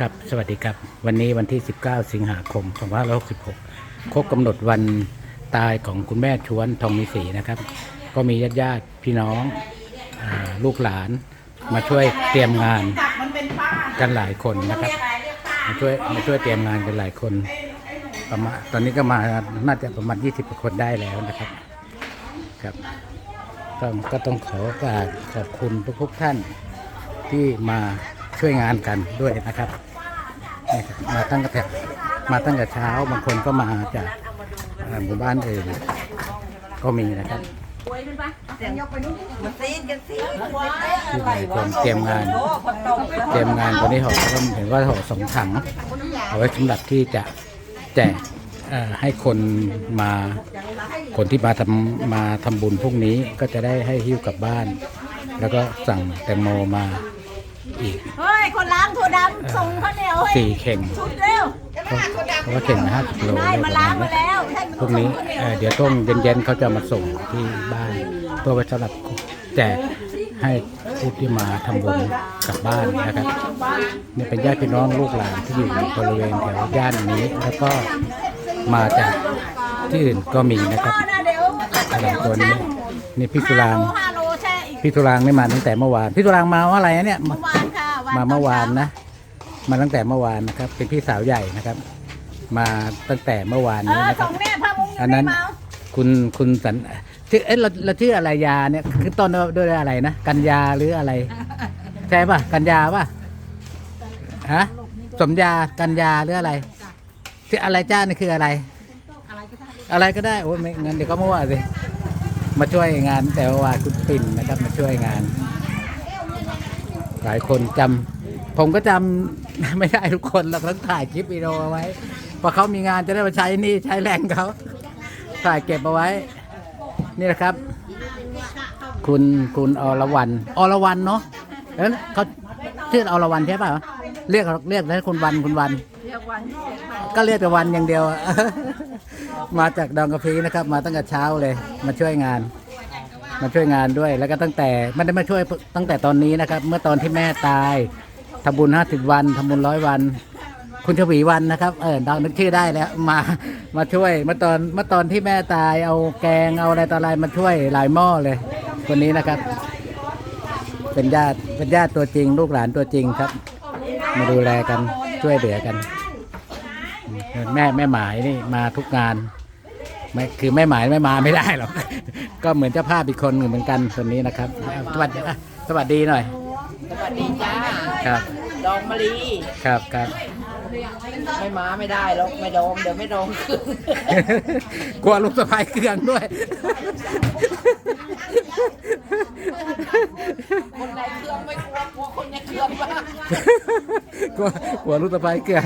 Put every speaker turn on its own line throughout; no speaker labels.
ครับ สวัสดีครับ วันนี้วันที่ 19 สิงหาคม 2566 ครบกำหนดวันตายของคุณแม่ชวนทองมีศรีนะครับ ก็มีญาติญาติพี่น้องอาลูกหลานมาช่วยเตรียมงานกันหลายคนนะครับ มาช่วยมาช่วยเตรียมงานกันหลายคนประมาณตอนนี้ก็มาน่าจะประมาณ 20กว่าคนได้แล้วนะครับครับก็ต้องขอโอกราสขอบคุณทุกๆท่านที่มา ช่วยงานกันด้วยนะครับนี่ครับมาตั้งแต่มาตั้งแต่เช้าบางคนก็มาจากหมู่บ้านอื่นก็มีนะครับ
มันซีดกันซีด
ที่หลายคนเตรียมงาน เตรียมงานตอนนี้ห่อก็เห็นว่าห่อสองถัง เอาไว้สำหรับที่จะแจกให้คนมาคนที่มาทำมาทำบุญพรุ่งนี้ก็จะได้ให้หิ้วกลับบ้าน แล้วก็สั่งแตงโมมาอีก
เฮ้ยคนล้างถั่วดำส่งข้าวเหนียวเฮ้ย
สี่เข่ง
ชุดเร็ว
เพราะว่าเข่งละห้าสิบโล
ได้
อะไรป
มา
ระ
ล้า
มาณ
งมา
นี้
แล้วให้มัน
พรุ่งนี้เอ่อเดี๋ยวต้มเย็นๆเขาจะมาส่งที่บ้าน เพื่อไว้สำหรับแจกให้ผู้ที่มาทำบุญกลับบ้านนะครับนี่เป็นญาติพี่น้องลูกหลานที่อยู่บริเวณแถวย่านนี้ แล้วก็มาจากที่อื่นก็มีนะครับ
ก็นะเดี๋ยว
หลายคนนี่นี่พี่สุราง
ห้าโลแช่อีก
พี่สุรางนี่มาตั้งแต่เมื่อวานพี่สุรางมาว่าอะไรนะเนี่ย
เมื่อวานค่ะ
มาเมื่อวานนะ มาตั้งแต่เมื่อวานนะครับ เป็นพี่สาวใหญ่นะครับ มาตั้งแต่เมื่อวาน
เอ
นี้
อ
นะค
ส่
รับ
งเนี่ยพามุง
อันนั้น
ไม่เมา
คุณคุณสันชื่อเอ๊ะเราเราชื่ออะไรยาเนี่ยคือต้นด้วยอะไรนะกัญญาหรืออะไร ใช่ป่ะกัญญาป่ะฮะสมยากัญญาหรืออะไรชื่ออะไรจ้านี่คืออะไร อะไรก็ได้โอ้ยไม่งั้นเดี๋ยวก็มั่วสิมาช่วยงานแต่ว่าคุณปิ่นนะครับ มาช่วยงาน หลายคนจำผมก็จำไม่ได้ทุกคนเราต้องถ่ายคลิปวิดีโอเอาไว้พอเขามีงานจะได้มาใช้นี่ใช้แรงเขาถ่ายเก็บเอาไว้ นี่นะครับ คุณคุณอรวรรณอรวรรณเนาะเอ้ยเขาชื่ออรวรรณใช่ป่ะเรียกเรียกแล้วคุณวันคุณวันก็เรียกแต่วันอย่างเดียว มาจากดองกะพีนะครับ มาตั้งแต่เช้าเลย มาช่วยงาน มาช่วยงานด้วย แล้วก็ตั้งแต่ไม่ได้มาช่วยตั้งแต่ตอนนี้นะครับ เมื่อตอนที่แม่ตายทำบุญห้าสิบวันทำบุญร้อยวัน คุณชวีวันนะครับ เออเรานึกชื่อได้แล้วมามาช่วยเมื่อตอนเมื่อตอนที่แม่ตายเอาแกงเอาอะไรต่ออะไรมาช่วยหลายหม้อเลยคนนี้นะครับ เป็นญาติเป็นญาติตัวจริง ลูกหลานตัวจริงครับ มาดูแลกันช่วยเหลือกัน แม่แม่หมายนี่มาทุกงาน ไม่คือแม่หมายไม่มาไม่ได้หรอก ก็เหมือนเจ้าภาพอีกคนหนึ่งเหมือนกันคนนี้นะครับสวัสดีอะสวัสดีหน่อย
สวัสดีจ้า
ครับ
ดองมะลิ
ครับครับ
ไม่มาไม่ได้หรอกไม่ดองเดี๋ยวไม่ดองคืน
กลัวลูกสะพายเครื่องด้วย
คนในเครื่องไม่กลัวกลัวคนในเครื่องบ้าง
กลัวกลัวลูกสะพายเครื่อง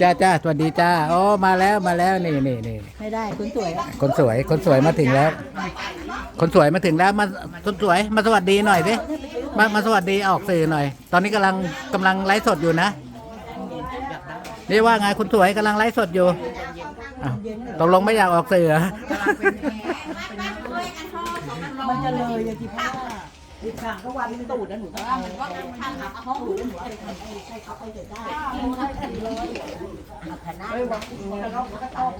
จ้าจ้าสวัสดีจ้าโอ้มาแล้วมาแล้วนี่นี่นี่
ไม่ได้คุณสวย
คนสวยคนสวยมาถึงแล้ว คนสวยมาถึงแล้วมาคนสวยมาสวัสดีหน่อยสิมามาสวัสดีออกสื่อหน่อย ตอนนี้กำลังกำลังไลฟ์สดอยู่นะนี่ว่าไงคุณสวยกำลังไลฟ์สดอยู่อ้าวตกลงไม่อยากออกสื่อเหรอ
มันจะเลยอย่างที่พ่อ อีกครั้งก็วันตูดนะหนูต้องเอาว่าทางห้องหนูหนูให้ให้เขาไปเด็ดได้เฮ้ยวันแล้วก็ก็ต้ม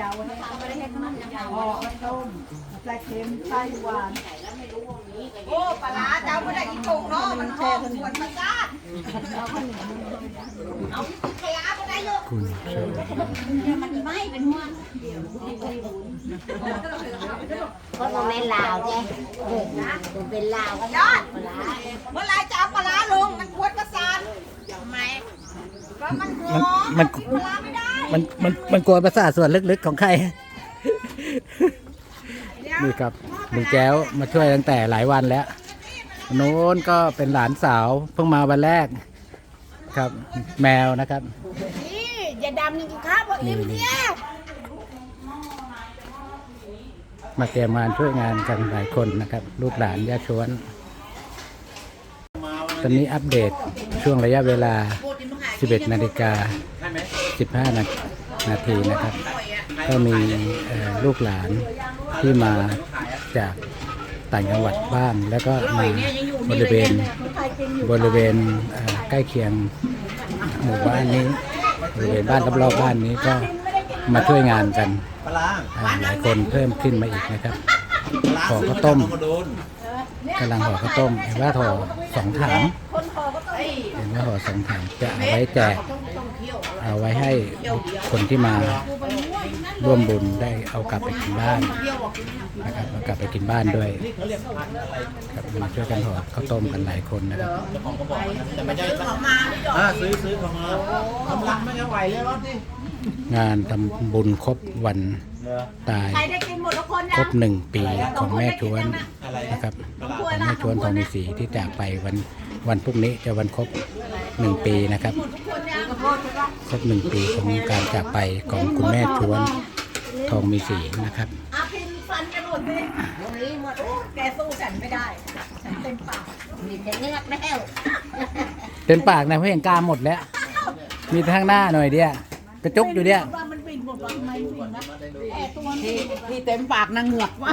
ยาวให้ไม่ได้ให้ขนมยาวต้มใส่เค็มใส่หวาน
โอ้ปลาร้าเจ้าไม่ได้กินถุงเนาะมันหอมสวนประสาทเอาปลาร้าไม่ได้ลูก
คุณชม
มันไม่เป็นห่วง
เพราะเราเป็นลาวไงเออเราเป็นลาวย
อดเมื่อไรจะเอาปลาร้าลงมันควรประสาททำไมก็มันหอม
มัน
กินปลาร้าไม่ได้
มันมันมันกลัวประสาทส่วนลึกๆของใครนี่ครับ ลุงแจ้วมาช่วยตั้งแต่หลายวันแล้วโน้นก็เป็นหลานสาวเพิ่งมาวันแรก ครับแมวนะครับ
นี่อย่าดำนี่ข้าวพออิ่มเนี่ย
มาเตรียมงานช่วยงานกันหลายคนนะครับ ลูกหลานญาติชวน ตอนนี้อัปเดตช่วงระยะเวลา 11 นาฬิกา 15 นานาทีนะครับ ก็มีเอ่อลูกหลานที่มา จากต่างจังหวัดบ้าง แล้วก็มาบริเวณบริเวณใกล้เคียงหมู่บ้านนี้บริเวณบ้านรอบๆบ้านนี้ก็มาช่วยงานกันหลายคนเพิ่มขึ้นมาอีกนะครับห่อข้าวต้ม
กนครโดน
กำลังห่อข้าวต้มเห็นว่าห่อสองถังเห็นว่าห่อสองถังจะเอาไว้แจกเอาไว้ให้คนที่มา ร่วมบุญได้เอากลับไปกินบ้านนะครับเอากลับไปกินบ้านด้วย
นี่เขาเรียกพันธุ์อะไร
ครับมาช่วยกันห่อข้าวต้มกันหลายคนนะครับ
เจ้าของเขาบอกนะแต่ไม่ใช่อ่าซื้อซื้อเขามากำลังไม่ไหวเลยรถดิ
งานทำบุญครบวัน
เหรอ
ตาย
ใครได้กินห มดทุกคน
คร
ยั
บ
ง
หนึ่งปีของแม่ชวน
อะไร
นะครับ
ปลาร้า
ของแม่ชวนทองมีสีที่จากไปวันวันพรุ่งนี้จะวันครบหนึ่งปีนะครับครบหนึ่งปีของการจากไปของคุณแม่ชวนทองมีสีนะครับ
อาพินฟันกระโดดเลยนี่หมดโอ้แกสู้ฉันไม่ได้ฉันเต็มปาก
มีแต่เงือกแล้ว
เต็มปากนะเพราะเห็นกล้ามหมดแล้ว มีทางหน้าหน่อยเดียวกระจุกอยู่เดียว
ว่ามันบินหมดว่าทำไมบินนะแต่ตัว
ที่ที่เต็มปากนางเหงือกว่า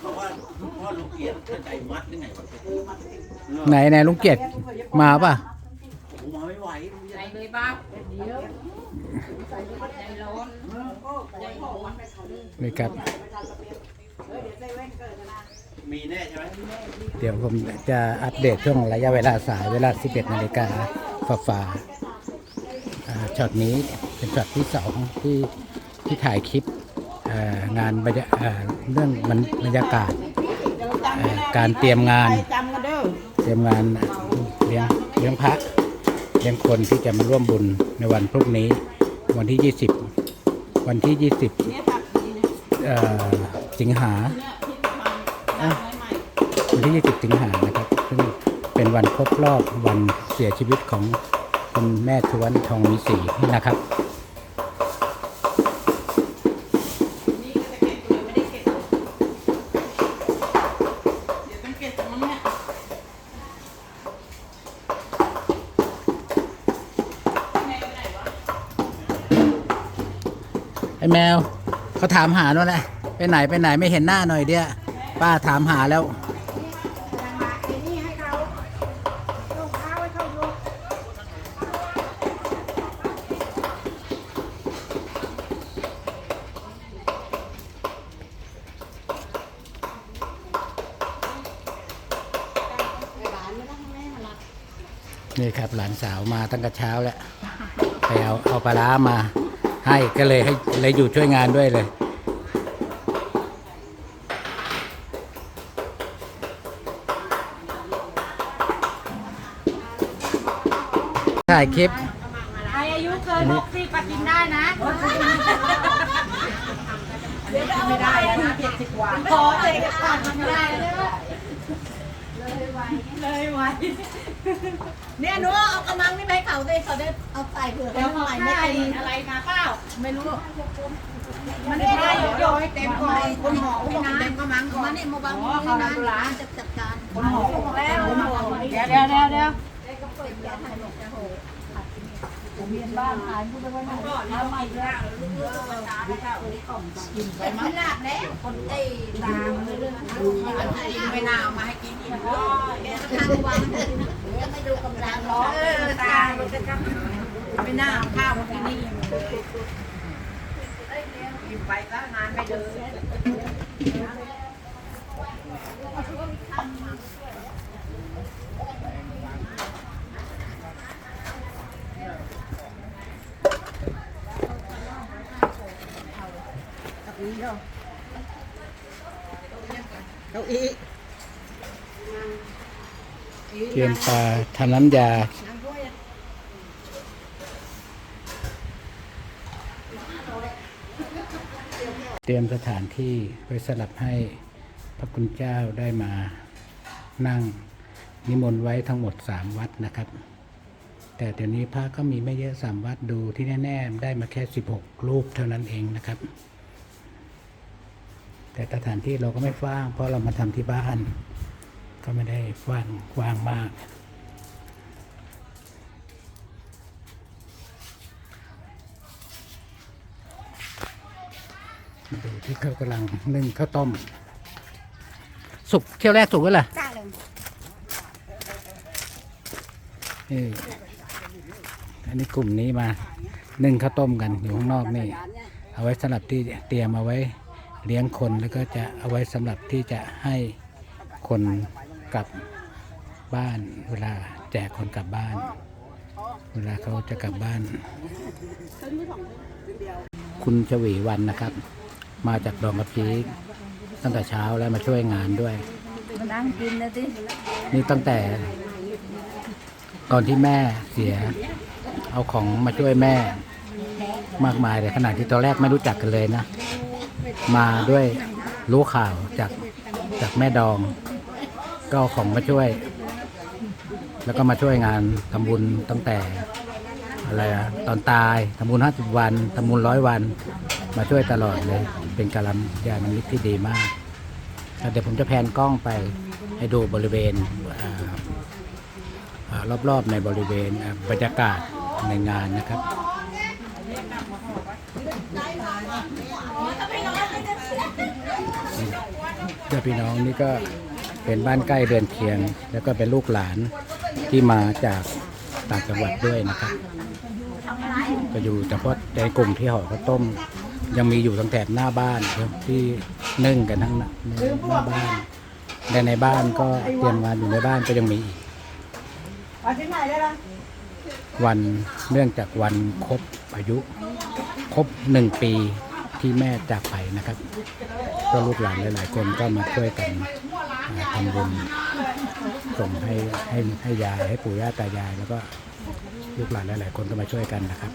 เขาว่าลูกพ่อลูกเกียรติใจมัดยังไงวะ
ไหนไหนลุงเกียรติมาป่ะ
ผมมาไม่ไหวลุง
ใจ
จะ
เลยบ้าง
นี่ครับ
มีแน่ใช่ไหม
เดี๋ยวผมจะอัปเดตช่วงระยะเวลาสายเวลา 11นาฬิกาฝ่าฝ่าช็อตนี้เป็นช็อตที่สองที่ที่ถ่ายคลิปงานบรรยาเอ่อเรื่องบรรยากาศ การเตรียมงาน
เต
รียมงานเลี้ยงเลี้ยงพระเลี้ยงคนที่จะมาร่วมบุญในวันพรุ่งนี้ วันที่ 20 วันที่ 20สิงหา วันที่ 20 สิงหานะครับ ซึ่งเป็นวันครบรอบวันเสียชีวิตของคุณแม่ทวนทองมีศรีนะครับไอแมวเขาถามหาโน่นแหละไปไหนไปไหนไม่เห็นหน้าหน่อยเดียว ป้าถามหาแล้ว นี่ครับหลานสาวมาตั้งแต่เช้าแล้วไปเอาเอาปลาร้ามาให้ก็เลยให้เลยอยู่ช่วยงานด้วยเลย ถ่ายคลิป
ใครอายุเกินหกสิบก็กินได้นะ
ไม่ได้แล้วนะเจ็ดสิบกว่า
ขอเลยก่อนมันไม่ได้เลยเลยไว้เนี่ยหนูเอากระมังนี่ไปให้เขาเลยเขาได้เอาใส่เผื่อแล้วใหม่ไม่กินอะไรมาเปล่าไม่รู้ มันไม่ได้ยกยให้เต็มก่อนคนหอไม่นานเต็มกระมังก่อนมาเนี่ยมาบังไม่นานจะจัดการคนหอแล้วเดี๋ยวเดี๋ยวเดี๋ยว เดี๋ยวมันหนักแล้วคนไอ้ตามเรื่อง
อันที่กินไม่นาเอามาให้กินอีก
ทางวันจะไม่ดูกำลังร้อน
เออตายไม่น่าข้าวมากินนี่กินไปก็งานไม่เดิน
เก้าอี้
เตรียมปลาทำน้ำยา เตรียมสถานที่ไว้สลับให้พระคุณเจ้าได้มานั่งนิมนต์ไว้ทั้งหมดสามวัดนะครับ แต่เดี๋ยวนี้พระก็มีไม่เยอะสามวัดดูที่แน่ ๆ ได้มาแค่สิบหกรูปเท่านั้นเองนะครับ แต่สถานที่เราก็ไม่ฟ้าง เพราะเรามาทำที่บ้าน ก็ไม่ได้กว้างกว้างมากดูที่เขากำลังนึ่งข้าวต้ม สุกเที่ยวแรกสุกแล้วเหรอ
จ้าเลย
นี่อันนี้กลุ่มนี้มานึ่งข้าวต้มกันอยู่ข้างนอกนี่ เอาไว้สำหรับที่เตรียมเอาไว้ เลี้ยงคนแล้วก็จะเอาไว้สำหรับที่จะให้คนกลับบ้าน เวลาแจกคนกลับบ้าน เวลาเขาจะกลับบ้าน คุณชวีวันนะครับ มาจากดองกระพีตั้งแต่เช้าแล้วมาช่วยงานด้วย
มานั่งกินนะสิ
นี่ตั้งแต่ ตอนที่แม่เสีย เอาของมาช่วยแม่ มากมายเลยขนาดที่ตอนแรกไม่รู้จักกันเลยนะ มาด้วยรู้ข่าวจากจากแม่ดอง ก็เอาของมาช่วย แล้วก็มาช่วยงานทำบุญตั้งแต่อะไรอะตอนตายทำบุญห้าสิบวันทำบุญร้อยวัน มาช่วยตลอดเลย เป็นการยานมิตรที่ดีมากแล้วเดี๋ยวผมจะแพนกล้องไปให้ดูบริเวณรอบๆในบริเวณบรรยากาศในงานนะครับ เจ้าพี่น้องนี่ก็เป็นบ้านใกล้เรือนเคียง แล้วก็เป็นลูกหลานที่มาจากต่างจังหวัดด้วยนะครับ ก็อยู่เฉพาะในกลุ่มที่ห่อข้าวต้ม ยังมีอยู่ตั้งแต่หน้าบ้านที่นึ่งกันทั้งหน้าบ้านและในบ้านก็เตรียมงานอยู่ในบ้านก็ยังมีอีกวันเนื่องจากวันครบอายุ ครบหนึ่งปี ที่แม่จากไปนะครับ ก็ลูกหลานหลาย ๆ คนก็มาช่วยกันทำบุญส่งให้ให้ให้ยายให้ปู่ย่าตายาย แล้วก็ลูกหลานหลาย ๆ คนก็มาช่วยกันนะครับ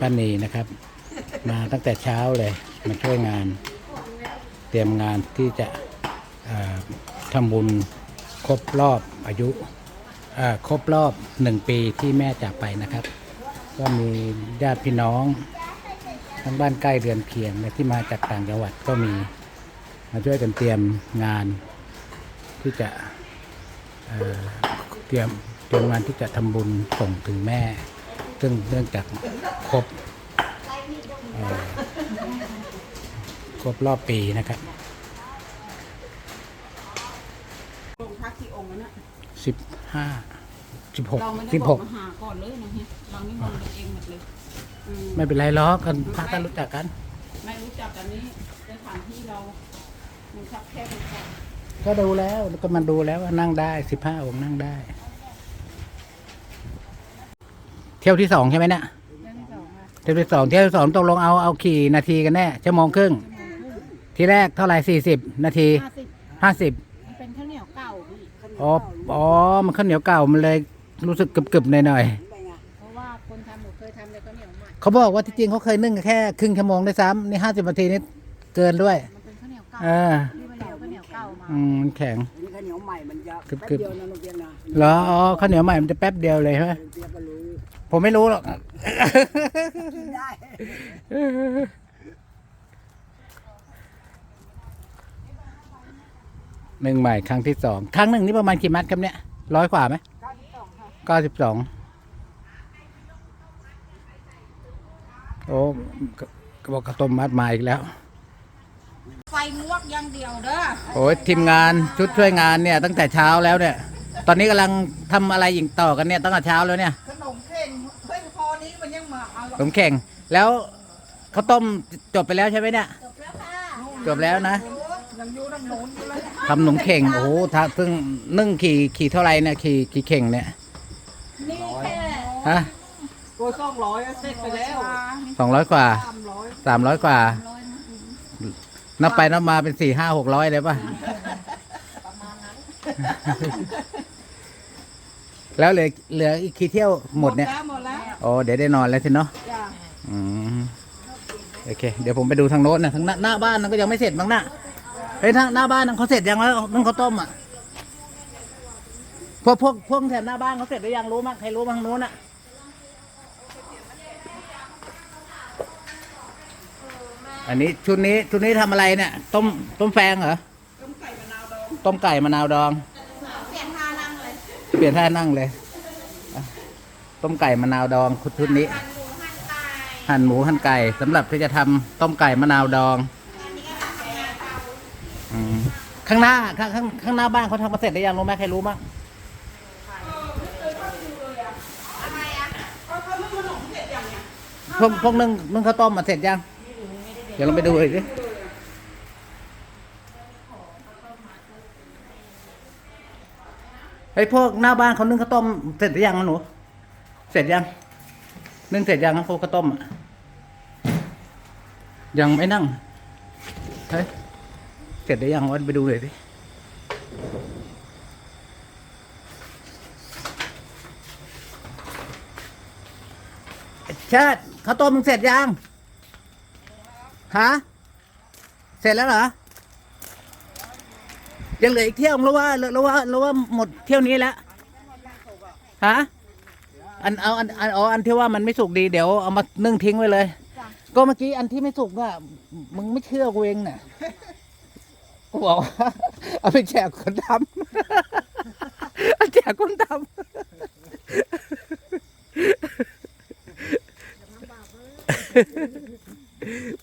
ป้านีนะครับ มาตั้งแต่เช้าเลยมาช่วยงาน เตรียมงานที่จะทำบุญครบรอบอายุครบรอบหนึ่งปีที่แม่จากไปนะครับ ก็มีญาติพี่น้องทั้งบ้านใกล้เรือนเคียงและที่มาจากต่างจังหวัดก็มีมาช่วยกันเตรียมงานที่จะเเตรียมเตรียมงานที่จะทำบุญส่งถึงแม่ ซึ่งเนื่องจากครบ ครบรอบปีนะครับ
ลงพักที่องค์นั้นนะ
สิบห้าสิบหก
เราไม่ได้
สิบบห
อก
ก
มาหาก่อนเลยนะฮะเรานี่มองเองหมดเลยอืม
ไม่เป็นไรหรอกกันพระท่านรู้จักกัน
ไม่รู้จักกันนี้สถานที่เรา มันคับแคบเหมือนกัน
ก็ดูแล้วก็มันดูแล้วว่านั่งได้สิบห้าองค์นั่งได้ เที่ยวที่สองใช่ไหมเนี่ยเที่ยวที่สองเที่ยวที่สองตกลงเอาเอาขี่นาทีกันแน่ชั่วโมงครึ่ง ที่แรกเท่าไหร่สี่สิบนาที
ห้าสิบ
ห้าสิบ
มันเป็นข้าวเหนียวเก่าพี่ข้าวเหนียว
อ๋ออ๋อมันข้าวเหนียวเก่ามันเลยรู้สึกกรึบๆหน่อย
เพราะว่าคนทำหนูเคยทำเลยข้าวเหนียวใหม่
ๆเขาบอกว่าที่จริงเขาเคยนึ่งแค่ครึ่งชั่วโมงได้วยซ้ำนี่ห้าสิบนาทีนี่เกินด้วย
มันเป็นข้าวเหนียวเก่า
เออ
ที่มันเหนียวข้าวเหนียวเก่ามา
อืมมันแข็ง
นี่ข้าวเหนียวใหม่มันจะ
กรึบๆ
แป๊บเดียวนะน้องเบียร์นะ
เหรออ๋อข้าวเหนียวใหม่มันจะแป๊บเดียวเลยใช่ไหม
เบียร์ก็รู้
ผมไม่รู้หรอก
ได้
หนึ่งใหม่ครั้งที่สองครั้งหนึ่งนี่ประมาณกี่มัดครับเนี่ยร้อยกว่าไหมเก้าสิบสองโอ้กกบอกกระต้มมัดมาอีกแล้ว
ไฟมวกอย่างเดียวเด้อ
โอ้ยทีมงานชุดช่วยงานเนี่ย ตั้งแต่เช้าแล้วเนี่ย ตอนนี้กำลังทำอะไรอีกต่อกันเนี่ยตั้งแต่เช้าแล้วเนี่ย
ขนมเข่งเฮ้ยพอนี้มันยังมาเอา
ผมแข่งแล้วข้าวต้มจบไปแล้วใช่ไหมเนี่ยจบแล้วนะ
ยังอยู่น้ำหนุนอยู่เลย
ทำหนมเข่งโอ้โหถ้าซึ่งนึ่งขี่ขี่เท่าไหรเนี่ยขี่ขี่เข่งเนี่ย
นี่แค่
ฮะ
ตัวสองร้อยเสร็จไปแล้ว
สองร้อยกว่า
สามร้อย
สามร้อยกว่า นับไปนับมาเป็นสี่ห้าหกร้อยเลยป่ะแล้วเหลือเหลืออีกกี่เที่ยวหมดเนี่ย
แล้วหมดแล้ว
โอ้เดี๋ยวได้นอนแล้วสิเนาะ
จ้ะ
อืมโอเค เดี๋ยวผมไปดูทางโน้นนะทางหน้าหน้าบ้านนั้นก็ยังไม่เสร็จบ้างนะ เฮ้ยทางหน้าบ้านนั้นเขาเสร็จยังแล้วนึ่งข้าต้มอะพวกพวกพวกแถบหน้าบ้านเขาเสร็จหรือยังรู้มั้งใครรู้บ้างโน้นอะอันนี้ชุดนี้ชุดนี้ทำอะไรเนี่ย ต้มต้มแฟงเหรอต้มไก่มะนาวดอง
เปลี่ยนท่านั่งเลย
เปลี่ยนท่านั่งเลย ต้มไก่มะนาวดองชุดนี้
หั่นหมูหั่นไก่
หั่นหมูหั่นไก่สำหรับที่จะทำต้มไก่มะนาวดอง ข้างหน้าข้างข้างข้างหน้าบ้านเขาทำมาเสร็จหรือยังรู้ไหมใครรู้มั้งพวกพวกนึ่งนึ่งข้าวต้มมาเสร็จยังเดี๋ยวเราไปดูเลยดิไอ้ยพวกหน้าบ้านเขานึ่งข้าวต้มเสร็จหรือยังหนู เสร็จยังนึ่งเสร็จยังครับพวกข้าวต้มอะยังไม่นั่งเฮ้ยเสร็จหรือยังวันไปดูเลยดิไอ้เชิดข้าวต้มมึงเสร็จยังฮะเสร็จแล้วเหรอยังเหลืออีกเที่ยวหรือว่าหรือว่าหรือว่าหมดเที่ยวนี้แล้วฮะอันเอาอันอันเอาอันที่ว่ามันไม่สุกดีเดี๋ยวเอามานึ่งทิ้งไว้เลย ก็เมื่อกี้อันที่ไม่สุกอะมึงไม่เชื่อกูเองน่ะ กูบอกว่าเอาไปแจกคนทำเอาแจกคนทำ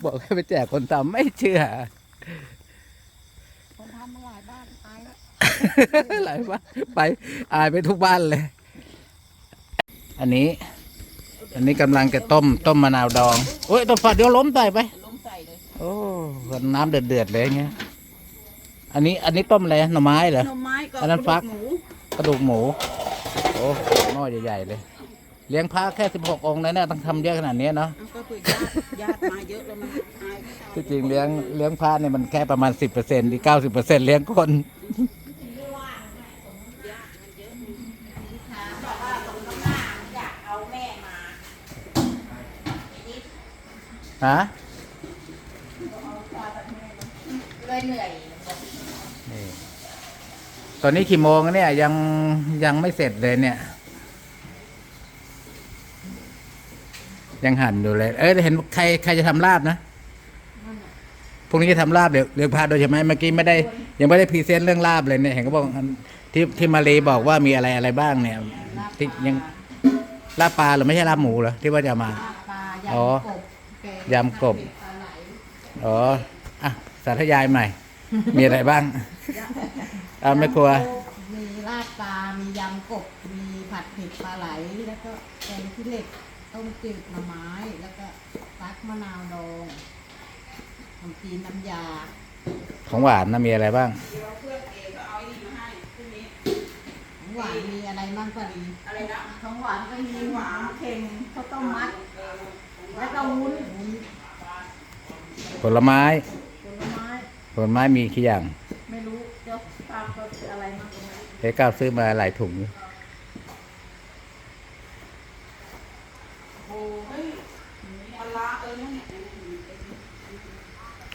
บอกให้ไปแจกคนทำไม่เชื่อ
คนทำมาหลายบ้านตายแล้ว
หลายบ้านไปอายไปทุกบ้านเลย อันนี้ อันนี้กำลังจะต้ม ต้มมะนาวดองโอ้ยต้มฝัดเดี๋ยวล้มใส่ไป
ล้มใส่เลย
โอ้น้ำเดือดเดือดๆเลยอย่างเงี้ย อันนี้อันนี้ต้มอะไรหน่อไม้เหรอ
หน่อไม้กับ
อันนั้นฟัก
หมู
กระดูกหมู โอ้หม้อใหญ่ๆเลย เลี้ยงพระแค่สิบหกองค์นะเนี่ยต้องทำเยอะขนาดนี้เนาะ
เอาก็เผื่อญาติญาติมาเยอะแล้วมันอายเขา
ที่จริงเลี้ยงเลี้ยงพระเนี่ยมันแค่ประมาณสิบเปอร์เซ็นต์ที่เก้าสิบเปอร์เซ็นต์เลี้ยงคน
อยากเอาแม่มา
ฮะ
เลยเหนื่อย
นี่ต อนนี้กี่โมงแล้วเนี่ยยังยังไม่เสร็จเลยเนี่ย ยังหั่นอยู่เลย เอ้ยเห็นใครใครจะทำลาบนะพรุ่งนี้จะทำลาบเดี๋ยวเดี๋ยวพาโดยใช่ไหมเมื่อกี้ไม่ได้ ยังไม่ได้พรีเซนต์เรื่องลาบเลยเนี่ยเห็นเขาบอกอันที่ที่มาเลบอกว่ามีอะไรอะไรบ้างเนี่ยที่ยังลาบปลาหรือไม่ใช่ลาบหมูเหรอที่ว่าจะมา
ปลา
อ๋อ
ยำกบแกง
ยำกบอ๋ออะสาธยายใหม่ มีอะไรบ้างเอาไม่กลัว
มีลาดปลา มียำกบ มีผัดเผ็ดปลาไหล แล้วก็แกงขี้เหล็ก ต้มจืดหน่อไม้ แล้วก็ฟักมะนาวดองขนมจีนน้ำยา
ของหวานนะมีอะไรบ้าง
ของหวานมีอะไรบ้างก็ดีอะไรนะของหวานก็มีหวานเค็มข้าวต้มมัด แล้วก็วุ้นวุ้น
ผลไม้
ผลไม้
ผลไม้มีกี่อย่าง
เฮ้
ก้าวซื้อมาหลายถุงอยู่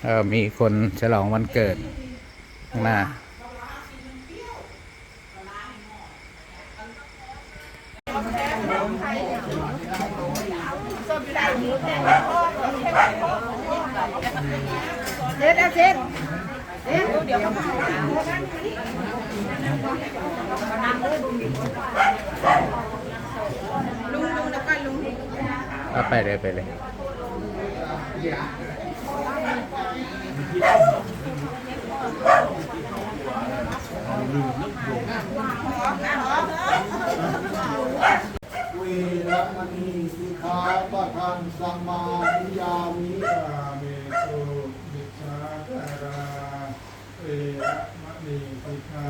เออมีคนฉลองวันเกิดข้างหน้า
เด็ดเด็ดเดี๋ยว ลุงลุงแล้วก็ลุง
เอาไปเลยไปเลย
เวรมณีสิกขาปะทังสมาธิยามิ
กาเมสุมิจฉาจาราเวระมณีสิกขา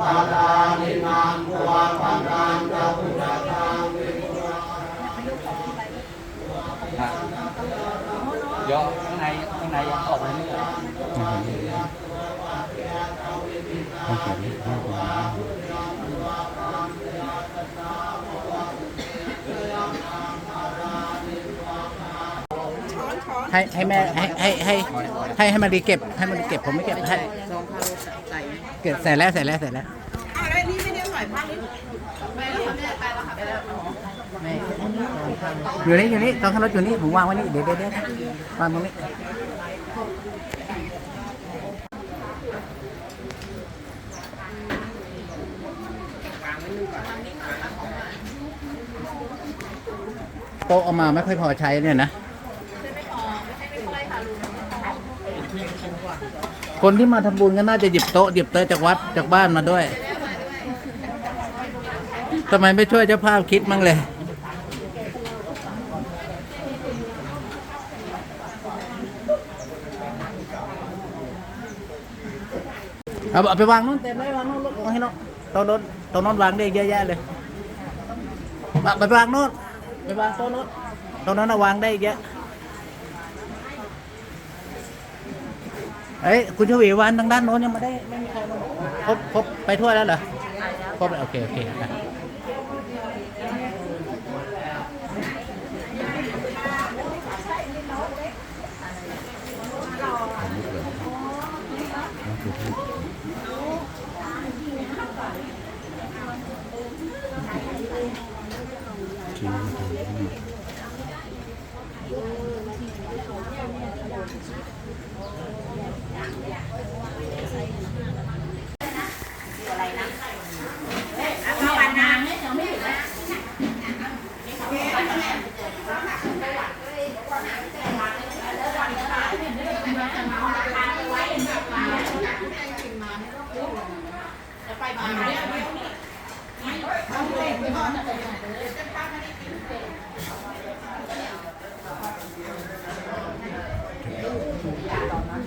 ปา
ดานิมั
ง
ภวปันตังจะพุทธังวิมุตติ
เยอะข้างในข้างในยังออกมาเรื่อย
ให้ให้แม่ให้ให้ให้ให้ให้มารีเก็บให้มารีเก็บผมไม่เก็บให้
ซองคาโลใส่
เก็บใส่แล้วใส่แล้วใส่แล้ว
อะไรนี่ไม่ได้ใส่ผ้านี่ไปแล้วค่ะแม่ไปแล้วค่ะไปแล้ว
แม่
อยู่นี่อยู่นี่ตอนขับรถอยู่นี่ผมวางไว้นี่เดี๋ยวเดี๋ยวเดี๋ยววางตรงนี้โต๊ะเอามาไม่ค่อยพอใช้เนี่ยนะ คนที่มาทำบุญก็น่าจะหยิบโต๊ะหยิบเต๊ะจากวัดจากบ้านมาด้วยทำไมไม่ช่วยเจ้าภาพคิดมั่งเลย เอาเอาไปวางนู้นเต็มเลยวางนู้นลูกวางให้น้องตรงนู้นตรงนู้นวางได้เยอะแยะเลยไปวางนู้นไปวางโต๊ะนู้นตรงนั้นวางได้เยอะ เอ้ยคุณชวีวันทางด้านโน้นยังไม่ได้ไม่มีใครมาครบครบไปทั่วแล้วเหรอครบแล้วโอเคโอเค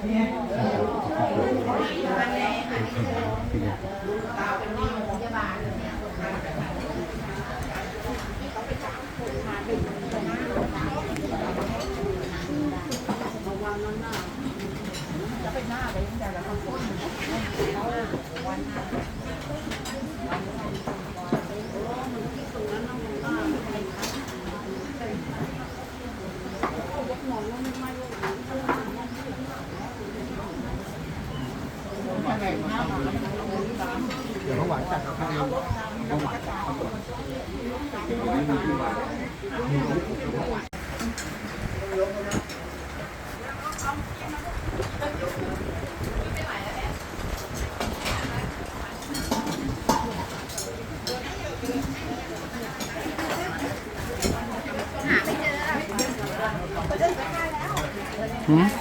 เนี่ย อะหืม